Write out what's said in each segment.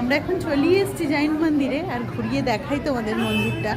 আমরা এখন চলিয়ে এসেছি জৈন মন্দিরে আর ঘুরিয়ে দেখাই তোমাদের মন্দিরটা।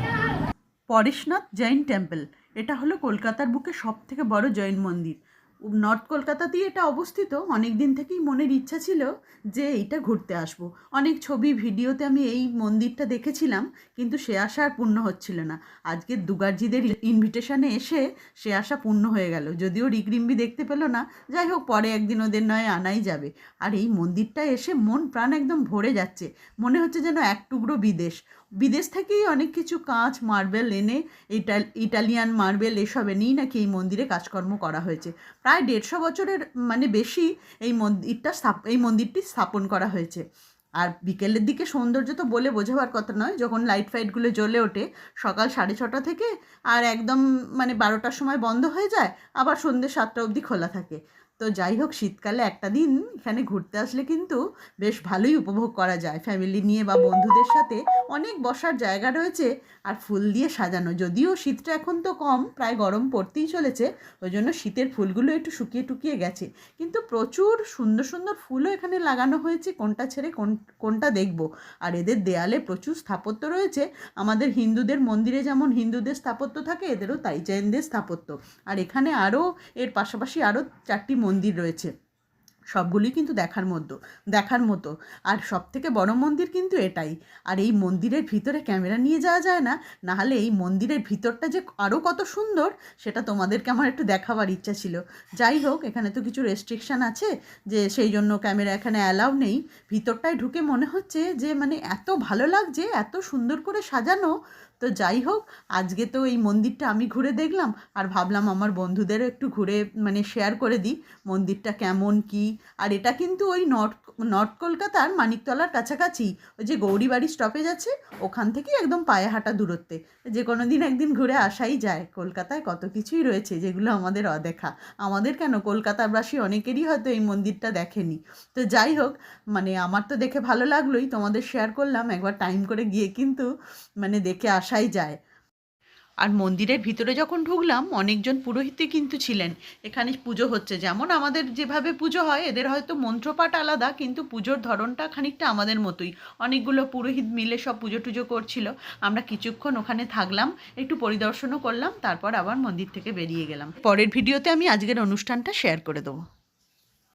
পরেশনাথ জৈন টেম্পল, এটা হলো কলকাতার বুকে সব থেকে বড় জৈন মন্দির। নর্থ কলকাতাতেই এটা অবস্থিত অনেক দিন থেকেই মনের ইচ্ছা ছিল যে এইটা ঘুরতে আসব। অনেক ছবি, ভিডিওতে আমি এই মন্দিরটা দেখেছিলাম, কিন্তু সে আশা আর পূর্ণ হচ্ছিল না। আজকে দুগার্জিদের ইনভিটেশনে এসে সে আশা পূর্ণ হয়ে গেল। যদিও রিগরিম্বি দেখতে পেল না, যাই হোক, পরে একদিন ওদের নয় আনাই যাবে। আর এই মন্দিরটা এসে মন প্রাণ একদম ভরে যাচ্ছে। মনে হচ্ছে যেন এক টুকরো বিদেশ। বিদেশ থেকেই অনেক কিছু কাঁচ, মার্বেল এনে, ইটাল, ইটালিয়ান মার্বেল এসব এনেই নাকি এই মন্দিরে কাজকর্ম করা হয়েছে। প্রায় দেড়শো বছরের মানে বেশি এই মন্দিরটা এই মন্দিরটি স্থাপন করা হয়েছে। আর বিকেলের দিকে সৌন্দর্য তো বলে বোঝাবার কথা নয়, যখন লাইট ফাইটগুলো জ্বলে ওঠে, সকাল সাড়ে ছটা থেকে আর একদম মানে বারোটার সময় বন্ধ হয়ে যায়, আবার সন্ধ্যে সাতটা অবধি খোলা থাকে। তো যাই হোক, শীতকালে একটা দিন এখানে ঘুরতে আসলে কিন্তু বেশ ভালোই উপভোগ করা যায়। ফ্যামিলি নিয়ে বা বন্ধুদের সাথে অনেক বসার জায়গা রয়েছে আর ফুল দিয়ে সাজানো। যদিও শীতটা এখন তো কম, প্রায় গরম পড়তেই চলেছে, ওই জন্য শীতের ফুলগুলো একটু শুকিয়ে টুকিয়ে গেছে। কিন্তু প্রচুর সুন্দর সুন্দর ফুলও এখানে লাগানো হয়েছে, কোনটা ছেড়ে কোন, কোনটা দেখব। আর এদের দেয়ালে প্রচুর স্থাপত্য রয়েছে। আমাদের হিন্দুদের মন্দিরে যেমন হিন্দুদের স্থাপত্য থাকে, এদেরও তাই জৈনদের স্থাপত্য। আর এখানে আরও, এর পাশাপাশি আরও চারটি মন্দির রয়েছে। সবগুলোই কিন্তু দেখার মতো দেখার মতো। আর সব থেকে বড় মন্দির কিন্তু এটাই। আর এই মন্দিরের ভিতরে ক্যামেরা নিয়ে যাওয়া যায় না, নাহলে এই মন্দিরের ভিতরটা যে আরও কত সুন্দর, সেটা তোমাদেরকে আমার একটু দেখাবার ইচ্ছা ছিল। যাই হোক, এখানে তো কিছু রেস্ট্রিকশান আছে, যে সেই জন্য ক্যামেরা এখানে অ্যালাউ নেই। ভিতরটায় ঢুকে মনে হচ্ছে যে মানে এত ভালো লাগছে, এত সুন্দর করে সাজানো। তো যাই হোক, আজকে তো এই মন্দিরটা আমি ঘুরে দেখলাম। আর ভাবলাম আমার বন্ধুদেরও একটু ঘুরে মানে শেয়ার করে দিই, মন্দিরটা কেমন, কি? আর এটা কিন্তু ওই নর্থ নর্থ কলকাতার মানিকতলার কাছাকাছি। ওই যে গৌরীবাড়ি স্টপেজ আছে, ওখান থেকেই একদম পায়ে হাঁটা দূরত্বে। যে কোনো দিন একদিন ঘুরে আসাই যায়। কলকাতায় কত কিছুই রয়েছে যেগুলো আমাদের অদেখা। আমাদের কেন? কলকাতাবাসী অনেকেরই হয়তো এই মন্দিরটা দেখেনি। তো যাই হোক মানে আমার তো দেখে ভালো লাগলোই। তোমাদের শেয়ার করলাম, একবার টাইম করে গিয়ে কিন্তু মানে দেখে আসাই যায়। আর মন্দিরের ভিতরে যখন ঢুকলাম, অনেকজন পুরোহিতই কিন্তু ছিলেন। এখানে পুজো হচ্ছে। যেমন আমাদের যেভাবে পুজো হয়, এদের হয়তো মন্ত্রপাঠ আলাদা, কিন্তু পুজোর ধরনটা খানিকটা আমাদের মতোই। অনেকগুলো পুরোহিত মিলে সব পুজো টুজো করছিল। আমরা কিছুক্ষণ ওখানে থাকলাম, একটু পরিদর্শনও করলাম, তারপর আবার মন্দির থেকে বেরিয়ে গেলাম। পরের ভিডিওতে আমি আজকের অনুষ্ঠানটা শেয়ার করে দেবো।